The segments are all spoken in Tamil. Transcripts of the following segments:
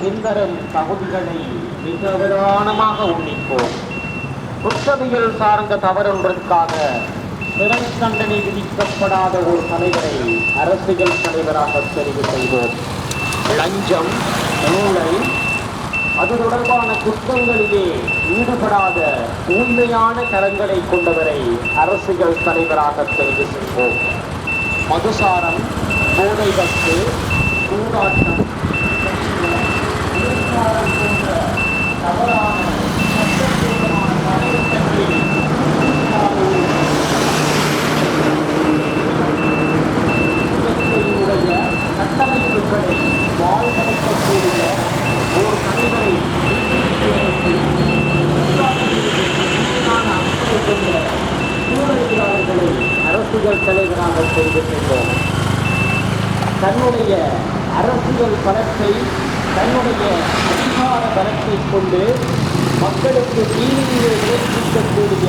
பின்வரும் தகுதிகளை மிக அவதானமாக உன்னிப்போம். குற்றவியல் சார்ந்த தவறொன்றிற்காக சிறை தண்டனை விதிக்கப்படாத ஒரு தலைவரை அரசியல் தலைவராக தெரிவு செய்வோம். லஞ்சம் ஊழல் அது தொடர்பான குற்றங்களிலே ஈடுபடாத தூய்மையான கரங்களை கொண்டவரை அரசியல் தலைவராக தெரிவு செய்வோம். மதுசாரம் போதை வஸ்து சூதாட்டம் நாங்கள் செய்து தன்னுடைய அரசியல் பலத்தை தன்னுடைய அதிகார பலத்தை கொண்டு மக்களுக்கு தீனியை முயற்சிக்கக்கூடிய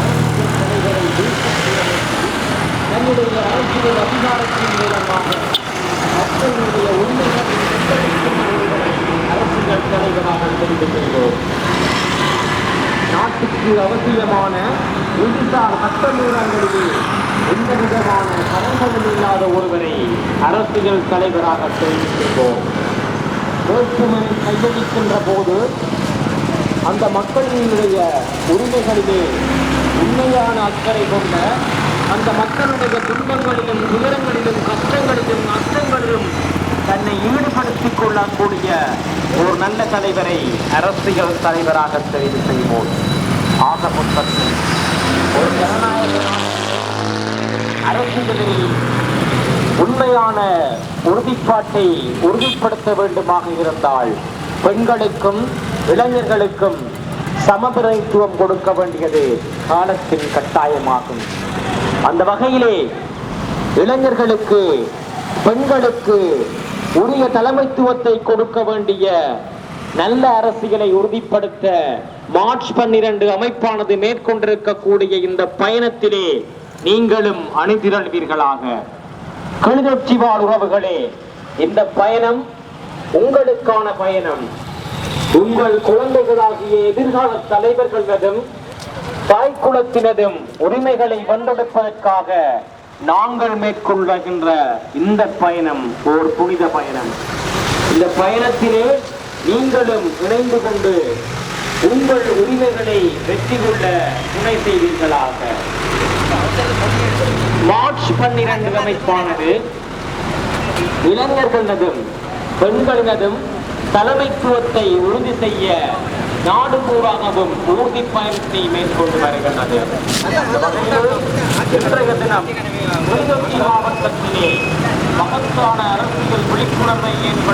அரசியல் தலைவரை வீழ்த்தக்கூடிய தன்னுடைய அரசியல் அதிகாரத்தை மூலமாக மக்களுடைய உண்மைகளை மக்களுக்கு அரசியல் தலைவராக தெரிந்து கொள்வோம் நாட்டுக்கு அவசியமான உறுதிசார் சட்டமூலங்களிலே எந்த விதமான கடன்களும் இல்லாத ஒருவரை அரசியல் தலைவராக தெரிவிக்கின்றோம் வேட்புமனை கையளிக்கின்ற போது அந்த மக்களினுடைய உரிமைகளிலே உண்மையான அக்கறை கொண்ட அந்த மக்களுடைய துன்பங்களிலும் துயரங்களிலும் கஷ்டங்களிலும் நஷ்டங்களிலும் தன்னை ஈடுபடுத்திக் கொள்ளக்கூடிய ஒரு நல்ல தலைவரை அரசியல் தலைவராக தெரிவு செய்வோம். உண்மையான உறுதிப்பாட்டை உறுதிப்படுத்த வேண்டுமாக இருந்தால் பெண்களுக்கும் இளைஞர்களுக்கும் சமபிரத்துவம் கொடுக்க வேண்டியது காலத்தின் கட்டாயமாகும். அந்த வகையிலே இளைஞர்களுக்கு பெண்களுக்கு உரிய தலைமைத்துவத்தை கொடுக்க வேண்டிய நல்ல அரசியலை உறுதிப்படுத்த மார்ச் பன்னிரண்டு அமைப்பானது மேற்கொண்டிருக்கக்கூடிய இந்த பயணத்திலே நீங்களும் அணிதிரள்வீர்களாக. கிளிநொச்சி வாழ் உறவுகளே இந்த பயணம் உங்களுக்கான பயணம். உங்கள் குழந்தைகளாகிய எதிர்கால தலைவர்களதும் தாய்க்குலத்தினதும் உரிமைகளை வென்றெடுப்பதற்காக நாங்கள் மேற்கொள்கின்ற இந்த பயணம் ஓர் புனித பயணம். இந்த பயணத்திலே நீங்களும் இணைந்து கொண்டு உங்கள் உரிமைகளை வெற்றி கொள்ள துணை செய்வீர்களாக. மார்ச் பன்னிரண்டு அமைப்பானது இளைஞர்களதும் பெண்களினதும் தலைமைத்துவத்தை உறுதி செய்ய நாடு பூராகவும் ஊர்தி பயணத்தை மேற்கொண்டு வருகின்றது. இன்றைய தினம் மாவட்டத்திலே மகத்தான அரசியல் விழிப்புணர்வை ஏற்படுத்த